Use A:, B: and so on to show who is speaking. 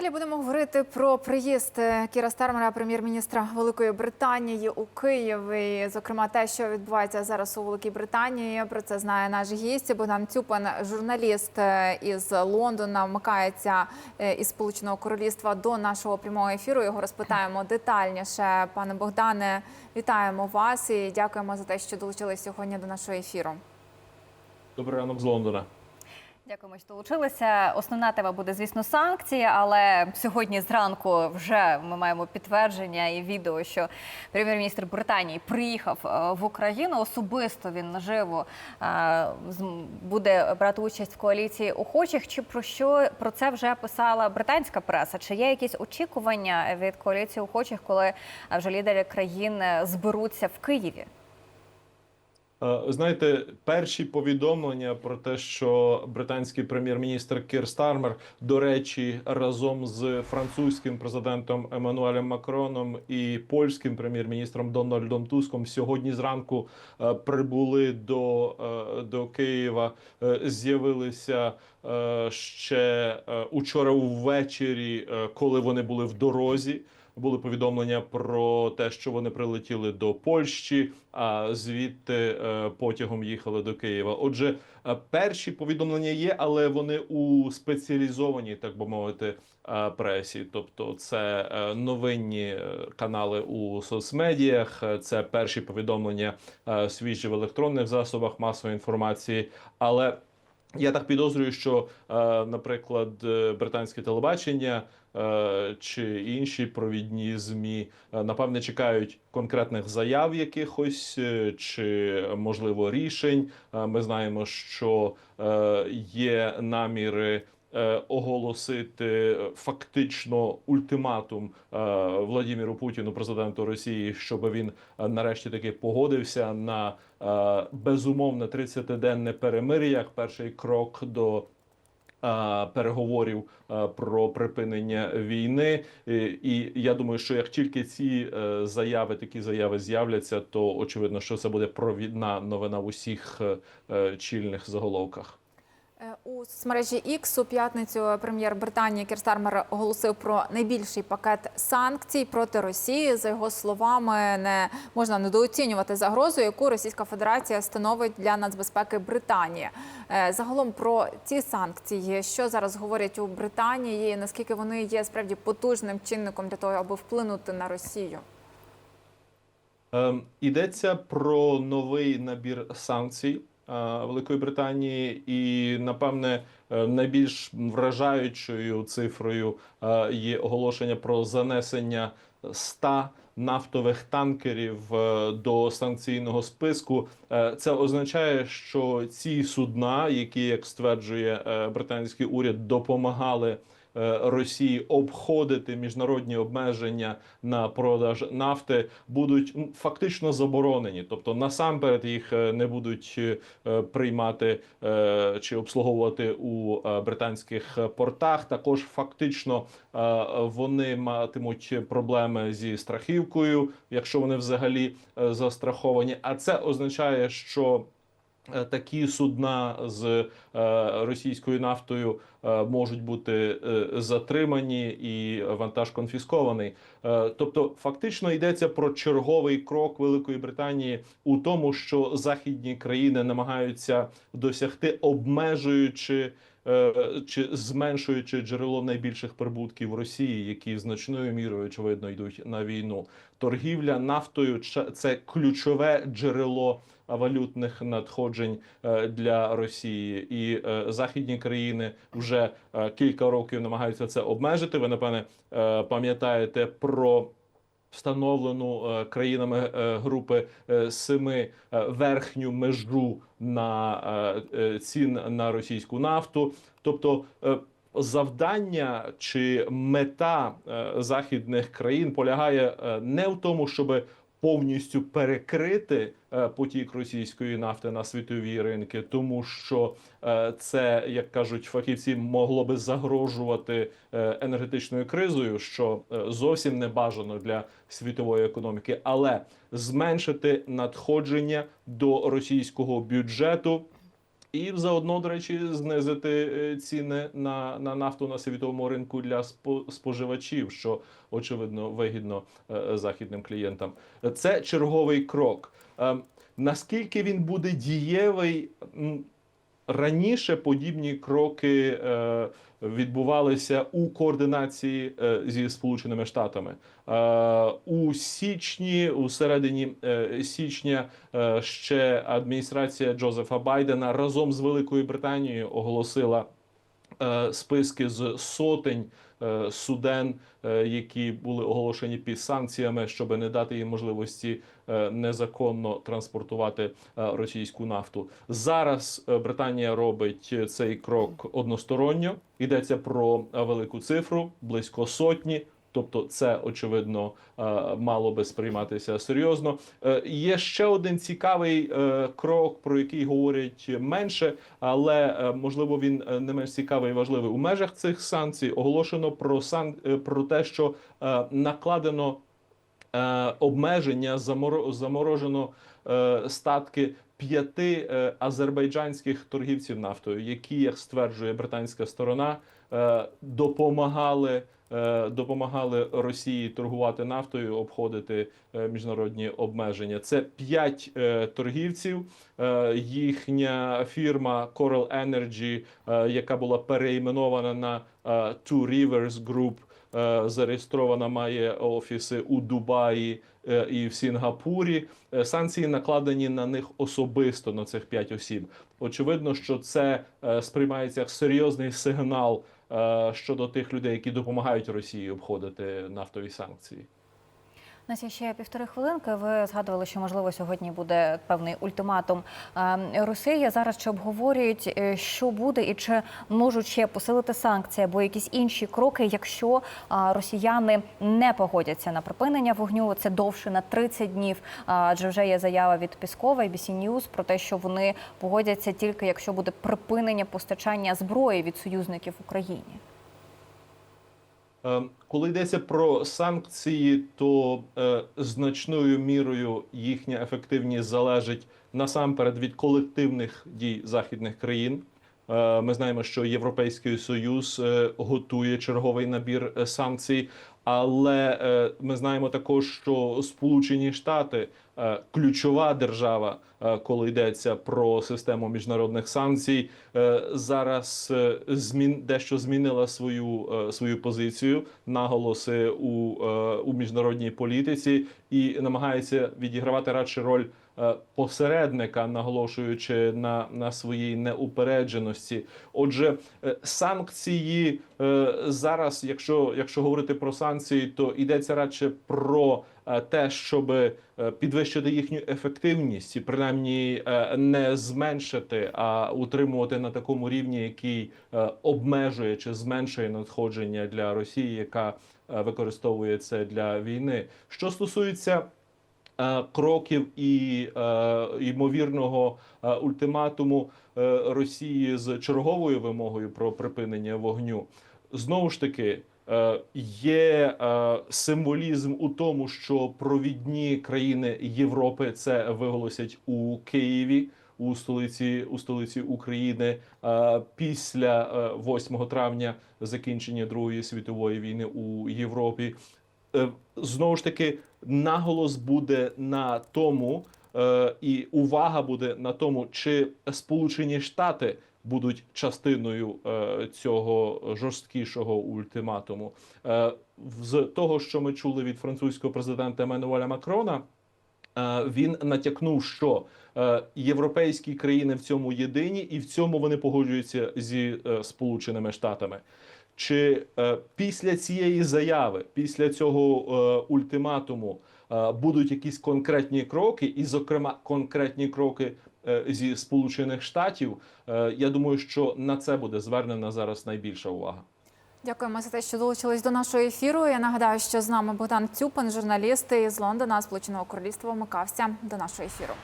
A: Далі будемо говорити про приїзд Кіра Стармера, прем'єр-міністра Великої Британії у Київ. І, зокрема, те, що відбувається зараз у Великій Британії. Про це знає наш гість Богдан Цюпин, журналіст е, із Лондона, вмикається е, із Сполученого Королівства до нашого прямого ефіру. Його розпитаємо детальніше. Пане Богдане, вітаємо вас і дякуємо за те, що долучились сьогодні до нашого ефіру.
B: Добрий ранок з Лондона.
C: Дякуємо, що долучилися. Основна тема буде, звісно, санкції, але сьогодні зранку вже ми маємо підтвердження і відео, що прем'єр-міністр Британії приїхав е, в Україну. Особисто він наживо е, буде брати участь в коаліції охочих. Чи про що про це вже писала британська преса? Чи є якісь очікування від коаліції охочих, коли е, вже лідери країн зберуться в Києві?
B: Е, Знаєте, перші повідомлення про те, що британський прем'єр-міністр Кір Стармер, до речі, разом з французьким президентом Еммануелем Макроном і польським прем'єр-міністром Дональдом Туском сьогодні зранку е, прибули до, е, до Києва, з'явилися ще учора ввечері, коли вони були в дорозі. Були повідомлення про те, що вони прилетіли до Польщі, а звідти е, потягом їхали до Києва. Отже, е, перші повідомлення є, але вони у спеціалізованій, так би мовити, е, пресі. Тобто, це новинні канали у соцмедіях, це перші повідомлення свіжі в електронних засобах масової інформації. Але я так підозрюю, що, е, наприклад, е, британське телебачення е, чи інші провідні змі напевне чекають конкретних заяв якихось чи можливо рішень. Ми знаємо, що є наміри. Е, Оголосити фактично ультиматум е, Владіміру Путіну, президенту Росії, щоб він е, нарешті таки погодився на безумовне 30-денне перемир'я як перший крок до переговорів про припинення війни. І, я думаю, що як тільки ці заяви, такі заяви з'являться, то очевидно, що це буде провідна новина в усіх чільних заголовках.
A: Е, У соцмережі X у п'ятницю прем'єр Британії Кір Стармер оголосив про найбільший пакет санкцій проти Росії. За його словами, не можна недооцінювати загрозу, яку Російська Федерація становить для нацбезпеки Британії. Е, Загалом про ці санкції, що зараз говорять у Британії, наскільки вони є справді потужним чинником для того, аби вплинути на Росію.
B: Ем, Йдеться про новий набір санкцій Великої Британії, і напевне е, найбільш вражаючою цифрою е, є оголошення про занесення 100 нафтових танкерів е, до санкційного списку. Е, Це означає, що ці судна, які, як стверджує е, британський уряд, допомагали. Е, Росії обходити міжнародні обмеження на продаж нафти будуть фактично заборонені. Тобто, насамперед їх е, не будуть е, приймати чи обслуговувати у британських портах. Також фактично вони матимуть проблеми зі страхівкою, якщо вони взагалі застраховані. А це означає, що Такі судна з е, російською нафтою е, можуть бути е, затримані і вантаж конфіскований. Е, тобто, фактично йдеться про черговий крок Великої Британії у тому, що західні країни намагаються досягти, обмежуючи. е, Чи зменшуючи джерело найбільших прибутків Росії, які значною мірою очевидно йдуть на війну, торгівля нафтою це ключове джерело валютних надходжень е, для Росії, і е, західні країни вже е, кілька років намагаються це обмежити. Ви напевне пам'ятаєте про. Встановлену країнами групи семи верхню межу на цін на російську нафту, тобто завдання чи мета західних країн полягає не в тому, щоб повністю перекрити е, потік російської нафти на світові ринки, тому що е, це, як кажуть фахівці, могло би загрожувати е, енергетичною кризою, що зовсім не бажано для світової економіки, але зменшити надходження до російського бюджету І заодно, до речі, знизити е, ціни на, на нафту на світовому ринку для спо- споживачів, що очевидно вигідно е, західним клієнтам. Це черговий крок. Е, Наскільки він буде дієвий? Раніше подібні кроки е, відбувалися у координації е, зі Сполученими Штатами. Е, у січні, у середині січня, ще адміністрація Джозефа Байдена разом з Великою Британією оголосила списки з сотень е, суден, е, які були оголошені під санкціями, щоб не дати їм можливості е, незаконно транспортувати е, російську нафту. Зараз е, Британія робить е, цей крок односторонньо. Йдеться про е, велику цифру близько сотні. Тобто, це очевидно е, мало би сприйматися серйозно. Е, Є ще один цікавий е, крок, про який говорять менше, але можливо він не менш цікавий і важливий у межах цих санкцій. Оголошено про сан про те, що накладено обмеження, заморо- заморожено статки п'яти азербайджанських торгівців нафтою, які, як стверджує британська сторона, допомагали. Е, Допомагали Росії торгувати нафтою, обходити е, міжнародні обмеження. Це п'ять е, торгівців. Їхня фірма Coral Energy, яка була переіменована на Two Rivers Group, зареєстрована, має офіси у Дубаї і в Сінгапурі. Санкції накладені на них особисто на цих п'ять осіб. Очевидно, що це сприймається як серйозний сигнал щодо тих людей, які допомагають Росії обходити нафтові санкції.
C: Нас є ще півтори хвилинки. Ви згадували, що можливо сьогодні буде певний ультиматум е, Росії. Зараз чи обговорюють, е, що буде, і чи можуть ще посилити санкції або якісь інші кроки, якщо е, росіяни не погодяться на припинення вогню. Це довше на 30 днів. Адже вже є заява від Піскова і News про те, що вони погодяться тільки якщо буде припинення постачання зброї від союзників Україні.
B: Е, Коли йдеться про санкції, то е, значною мірою їхня ефективність залежить насамперед від колективних дій західних країн. Е, Ми знаємо, що Європейський Союз готує черговий набір санкцій, але ми знаємо також, що Сполучені Штати ключова держава, коли йдеться про систему міжнародних санкцій, е, зараз е, змін дещо змінила свою е, свою позицію, наголоси у, е, у міжнародній політиці і намагається відігравати радше роль е, посередника, наголошуючи на, на своїй неупередженості. Отже, е, санкції е, зараз, якщо, якщо говорити про санкції, то йдеться радше про е, те, щоб е, підвищити їхню ефективність і принаймні е, не зменшити, а утримувати на такому рівні, який е, обмежує чи зменшує надходження для Росії, яка використовує це для війни. Що стосується кроків і ймовірного ультиматуму Росії з черговою вимогою про припинення вогню, знову ж таки. Е, Є е, символізм у тому, що провідні країни Європи це виголосять у Києві, у столиці у столиці України е, після е, 8 травня закінчення Другої світової війни у Європі. Знову ж таки, наголос буде на тому, і увага буде на тому, чи Сполучені Штати будуть частиною е, цього жорсткішого ультиматуму. Е, З того, що ми чули від французького президента Еммануеля Макрона, е, він натякнув, що європейські країни в цьому єдині, і в цьому вони погоджуються зі Сполученими Штатами. Чи після цієї заяви, після цього ультиматуму, будуть якісь конкретні кроки, і, зокрема, конкретні кроки е, зі Сполучених Штатів? Е, я думаю, що на це буде звернена зараз найбільша увага.
A: Дякуємо за те, що долучились до нашого ефіру. Я нагадаю, що з нами Богдан Цюпин, журналіст із Лондона, Сполученого Королівства, вмикався до нашого ефіру.